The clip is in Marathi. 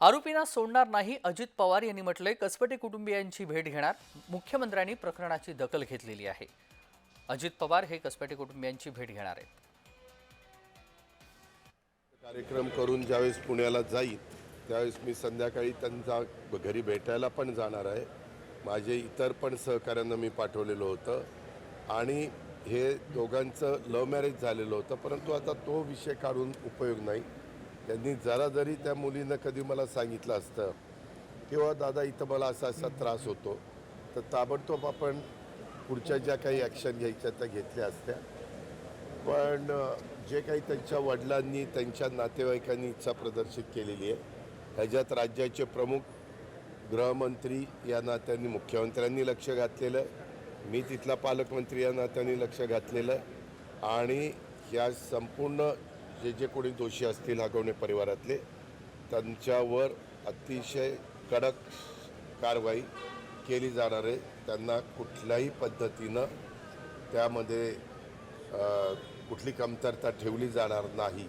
आरोपींना सोडणार नाही अजित पवार यांनी म्हटलंय कसपटे कुटुंबियांची भेट घेणार मुख्यमंत्र्यांनी प्रकरणाची दखल घेतलेली आहे. अजित पवार हे कसपटे कुटुंबियांची भेट घेणार आहेत. कार्यक्रम करून ज्यावेळेस पुण्याला जाईल त्यावेळेस मी संध्याकाळी त्यांचा घरी भेटायला पण जाणार आहे. माझे इतर पण सहकाऱ्यांना मी पाठवलेलं होतं. आणि हे दोघांचं लव्ह मॅरेज झालेलं होतं परंतु आता तो विषय काढून उपयोग नाही. त्यांनी जरा जरी त्या मुलीनं कधी मला सांगितलं असतं किंवा दादा इथं मला असा असा त्रास होतो तर ताबडतोब आपण पुढच्या ज्या काही ॲक्शन घ्यायच्या त्या घेतल्या असत्या. पण जे काही त्यांच्या वडिलांनी त्यांच्या नातेवाईकांनी इच्छा प्रदर्शित केलेली आहे ह्याच्यात राज्याचे प्रमुख गृहमंत्री या नात्याने मुख्यमंत्र्यांनी लक्ष घातलेलं आहे मी तिथला पालकमंत्री या नात्याने लक्ष घातलेलं आहे आणि या संपूर्ण जे जे कोणी दोषी असतील हगवणे परिवारातले त्यांच्यावर अतिशय कडक कारवाई केली जाणार आहे. त्यांना कुठल्याही पद्धतीनं त्यामध्ये कुठली कमतरता ठेवली जाणार नाही.